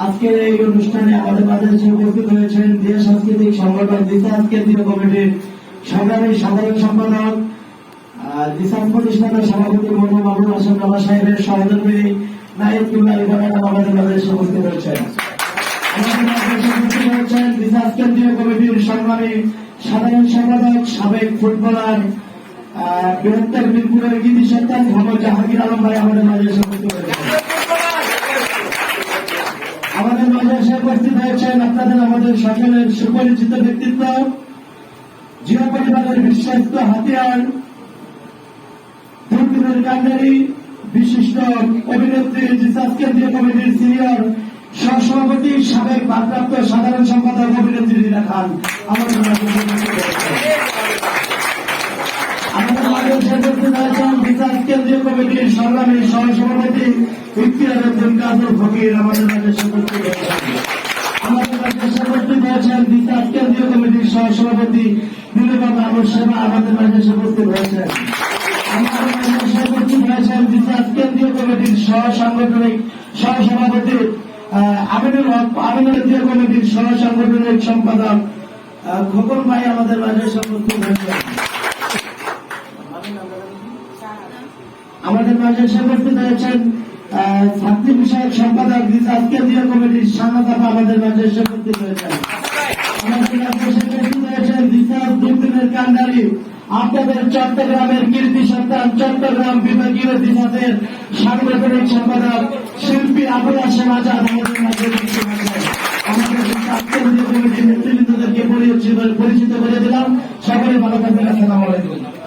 আজকের এই অনুষ্ঠানে আমাদের মাঝে উপস্থিত হয়েছেন দেশ সাংস্কৃতিক সংগঠন দিশাজ কেন্দ্রীয় কমিটির সংগ্রামী সাধারণ সম্পাদক সাহেবের আমাদের কমিটির সাধারণ সাবেক ফুটবলার বৃহত্তর জাহাঙ্গীর আলম ভাই আমাদের মাঝে উপস্থিত হয়েছেন আমাদের মাঝে এসে উপস্থিত হয়েছেন আপনাদের আমাদের সকলের সুপরিচিত ব্যক্তিত্ব জিও পরিবারের বিশ্বস্ত হাতিয়ার দুর্দিনের কান্ডারি বিশিষ্ট অভিনেত্রী জিসাস কেন্দ্রীয় কমিটির সিনিয়র, সহসভাপতি, সাবেক ভারপ্রাপ্ত সাধারণ সম্পাদক অভিনেত্রী রীনা খান আমাদের। আমাদের মাঝে উপস্থিত জিসাস কেন্দ্রীয় কমিটির সংগ্রামী সহসভাপতি, ইফতিয়ার ফকির আমাদের মাঝে সহসভাপতি আলুর সেবা আমাদের মাঝে এসে হয়েছেন। সাংগঠনিক সম্পাদক আমাদের মাঝে হয়েছেন। আমাদের মাঝে হয়েছেন ছাত্রী বিষয়ক সম্পাদক কেন্দ্রীয় কমিটির সান্নাতাপা আমাদের মাঝে এসে হয়েছেন। কান্ডারি আপনাদের চট্টগ্রামের কীর্তি সন্তান, চট্টগ্রাম বিভাগীয় দিশাদের সাংগঠনিক সম্পাদক, শিল্পী আবুল হাসেম আজাদ আমাদের নেতৃবৃন্দদেরকে পরিচিত করে দিলাম। সকলে ভালো থাকবেন। আসসালামু আলাইকুম।